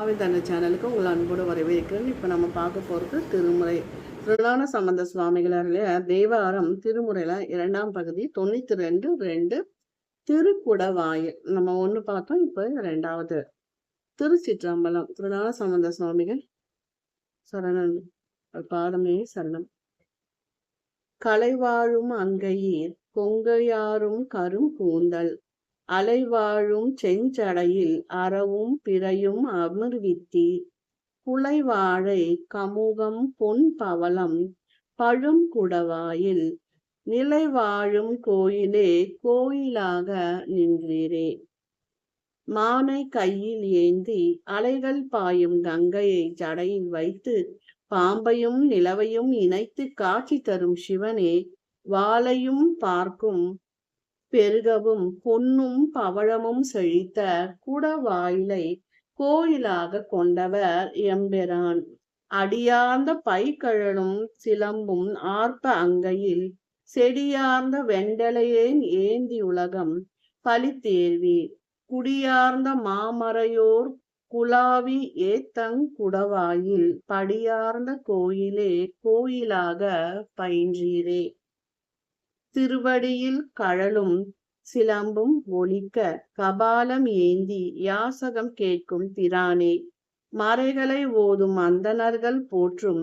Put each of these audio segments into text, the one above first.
ஆவிதன சேனலுக்கு உங்கள் அன்போடு வரவேற்கிறேன். இப்போ நம்ம பார்க்க போகிறது திருமுறை. திருநான சம்பந்த சுவாமிகளுடைய தேவாரம் திருமுறையில் இரண்டாம் பகுதி தொண்ணூற்றி ரெண்டு ரெண்டு திருக்குடவாயில். நம்ம ஒன்று பார்த்தோம் இப்போ ரெண்டாவது திருச்சிற்றம்பலம் திருநான சம்பந்த சுவாமிகள் சரணன் பாதமே சரணம். கலைவாழும் அங்கையீர் கொங்கையாரும் கரும் கூந்தல் அலைவாழும் செஞ்சடையில் அறவும் பிறையும் அமிர்வித்தி. குலைவாழை கமுகம் பொன் பவளம் பழும் குடவாயில். நிலை வாழும் கோயிலே கோயிலாக நின்றீரே. மானை கையில் ஏந்தி அலைகள் பாயும் கங்கையை ஜடையில் வைத்து பாம்பையும் நிலவையும் இணைத்து காட்சி தரும் சிவனே வாளையும் பார்க்கும் பெருகவும் பொன்னும் பவழமும் செழித்த குடவாயிலை கோயிலாக கொண்டவர் எம்பெரான் அடியார்ந்த பைக்கழலும் சிலம்பும் ஆர்ப்ப அங்கையில் செடியார்ந்த வெண்டலையேன் ஏந்தி உலகம் பலித்தேர்வி குடியார்ந்த மாமறையோர் குலாவி ஏத்தங் குடவாயில் படியார்ந்த கோயிலே கோயிலாக பயின்றீரே. திருவடியில் கழலும் சிலம்பும் ஒலிக்க கபாலம் ஏந்தி யாசகம் கேட்கும் திரானே. மறைகளை ஓதும் அந்தணர்கள் போற்றும்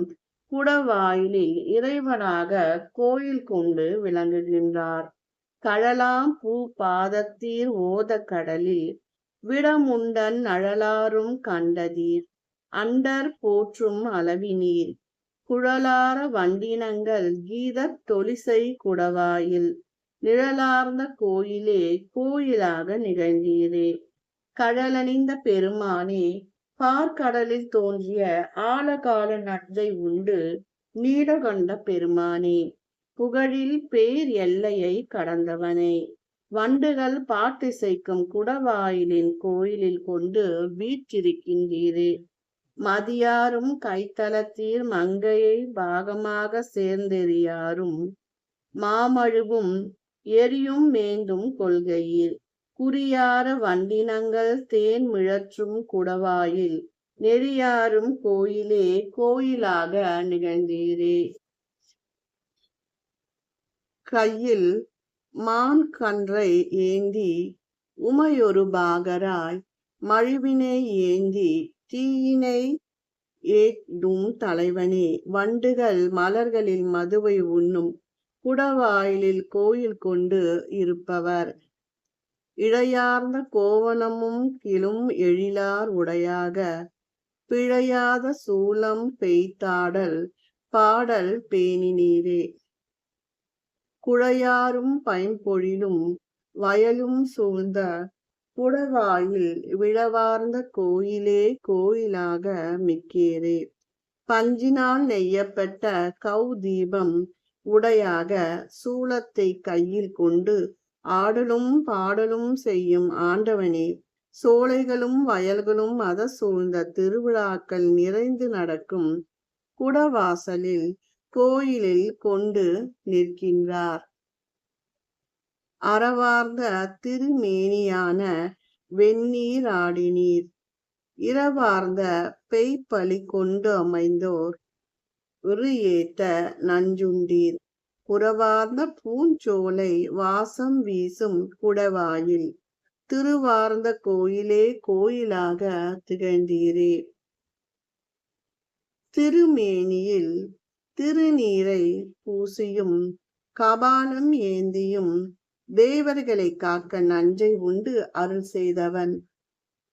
குடவாயிலில் இறைவனாக கோயில் கொண்டு விளங்குகின்றார். கழலாம் பூ பாதத்தீர் ஓத கடலில் விடமுண்டன் அழலாரும் கண்டதீர். அண்டர் போற்றும் அளவினீர். குழலார வண்டினங்கள் கீதத் தொலிசை குடவாயில் நிழலார்ந்த கோயிலே கோயிலாக நிகழ்ந்தீரே. கடலணிந்த பெருமானே பார்க்கடலில் தோன்றிய ஆழகால நஞ்சை உண்டு நீடகொண்ட பெருமானே புகழில் பேர் எல்லையை கடந்தவனே. வண்டுகள் பாட்டிசைக்கும் குடவாயிலின் கோயிலில் கொண்டு வீற்றிருக்கின்றீரே. மதியாரும் கைத்தலத்தீர் மங்கையை பாகமாக சேர்ந்தெறியாரும். மாமழுவும் எரியும் மேந்தும் கொள்கையில். குறியார வண்டினங்கள் தேன் மிழற்றும் குடவாயில். நெறியாரும் கோயிலே கோயிலாக நிகழ்ந்தீரே. கையில் மான் கன்றை ஏந்தி உமையொரு பாகராய் மழுவினை ஏந்தி தீயினை ஏற்றும் தலைவனே. வண்டுகள் மலர்களில் மதுவை உண்ணும் குடவாயிலில் கோயில் கொண்டு இருப்பவர். இழையார்ந்த கோவணமும் கிளும் எழிலார் உடையாக. பிழையாத சூலம் பெய்தாடல் பாடல் பேணி நீரே குழையாரும் பைம்பொழிலும் வயலும் சூழ்ந்த குடவாயில் விழவார்ந்த கோயிலே கோயிலாக மிக்கேரே பஞ்சினால் நெய்யப்பட்ட கௌதீபம் உடையாக சூளத்தை கையில் கொண்டு ஆடலும் பாடலும் செய்யும் ஆண்டவனே. சோலைகளும் வயல்களும் மத சூழ்ந்த திருவிழாக்கள் நிறைந்து நடக்கும் குடவாசலில் கோயிலில் கொண்டு நிற்கின்றார். அறவார்ந்த திருமேனியான வெந்நீராடினீர் இரவார்ந்த பெய்ப்பலி கொண்டு அமைந்தோர் உரு ஏத்த நஞ்சுண்டீர். புறவார்ந்த பூஞ்சோலை வாசம் வீசும் குடவாயில் திருவார்ந்த கோயிலே கோயிலாக திகழ்ந்தீரே. திருமேனியில் திருநீரை பூசியும் கபாலம் ஏந்தியும் தேவர்களை காக்க நஞ்சை உண்டு அருள் செய்தவன்.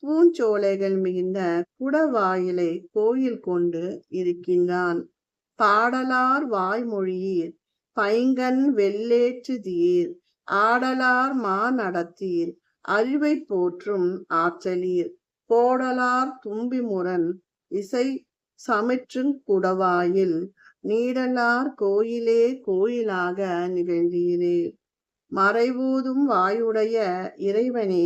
பூஞ்சோலைகள் மிகுந்த குடவாயிலை கோயில் கொண்டு இருக்கின்றான். பாடலார் வாய்மொழியீர் பைங்கன் வெள்ளேற்று தீர் ஆடலார் மா நடத்தீர் அறிவை போற்றும் ஆற்றலீர். போடலார் தும்பி முரண் இசை சமிற்றுங் குடவாயில் நீடலார் கோயிலே கோயிலாக நிகழ்ந்தீரே. மறைவூதும் வாயுடைய இறைவனே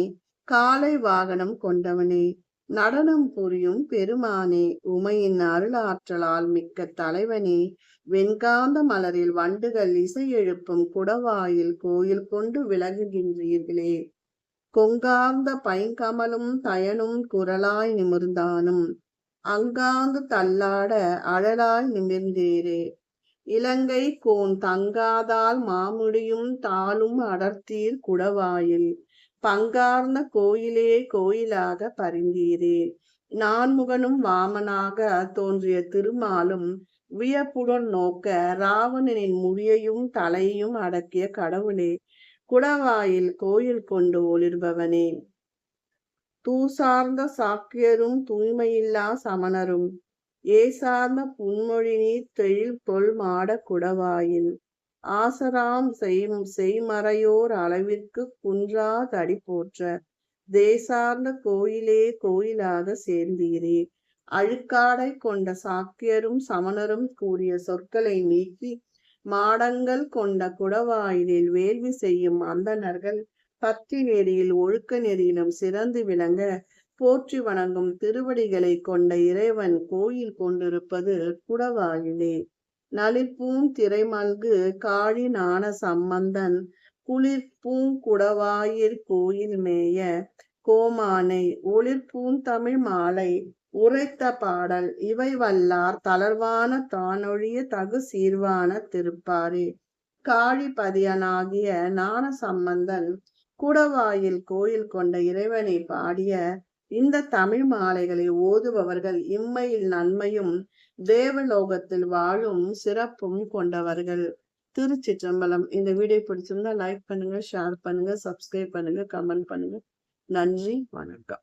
காலை வாகனம் கொண்டவனே நடனம் புரியும் பெருமானே உமையின் அருளாற்றலால் மிக்க தலைவனே வெண்காந்த மலரில் வண்டுகள் இசை எழுப்பும் குடவாயில் கோயில் கொண்டு விலகுகின்றீர்களே. கொங்காந்த பைங்கமலும் தயனும் குரலாய் நிமிர்ந்தானும் அங்காந்து தள்ளாட அழலாய் நிமிர்ந்தீரே. இலங்கை கோன் தங்காதால் மாமுடியும் தாளும் அடர்த்தீர் குடவாயில். பங்கார்ந்த கோயிலே கோயிலாக பரிந்தீரே. நான்முகனும் வாமனாக தோன்றிய திருமாலும் வியப்புடன் நோக்க ராவணனின் முடியையும் தலையையும் அடக்கிய கடவுளே குடவாயில் கோயில் கொண்டு ஒளிர்பவனே. தூசார்ந்த சாக்கியரும் தூய்மையில்லா சமணரும் ஏசார்ம புன்மொழி நீர் தொழில் தொல் மாட ஆசராம் செய்யும் செய்மறையோர் அளவிற்கு குன்றா தடி போற்ற. தேசார்ந்த கோயிலே கோயிலாக சேர்ந்தீரே. அழுக்காடை கொண்ட சாக்கியரும் சமணரும் கூறிய சொற்களை நீக்கி மாடங்கள் கொண்ட குடவாயிலில் வேள்வி செய்யும் அந்தணர்கள் பக்தி நெறியில் ஒழுக்க நெறியிலும் சிறந்து விளங்க போற்றி வணங்கும் திருவடிகளை கொண்ட இறைவன் கோயில் கொண்டிருப்பது குடவாயிலே. நளிப்பூம் திரைமல்கு காழி நாண சம்பந்தன் குளிர்பூங் குடவாயிற் கோயில் மேய கோமானை. ஒளிர்பூம் தமிழ் மாலை உரைத்த பாடல் இவை வல்லார் தளர்வான தானொழிய தகு சீர்வான திருப்பாரே காழிபதியனாகிய ஞான சம்பந்தன் குடவாயில் கோயில் கொண்ட இறைவனை பாடிய இந்த தமிழ் மாலைகளை ஓதுபவர்கள் இம்மையில் நன்மையும் தேவலோகத்தில் வாழும் சிறப்பும் கொண்டவர்கள். திருச்சிற்றம்பலம். இந்த வீடியோ பிடிச்சிருந்தா லைக் பண்ணுங்க ஷேர் பண்ணுங்க சப்ஸ்கிரைப் பண்ணுங்க கமெண்ட் பண்ணுங்க. நன்றி வணக்கம்.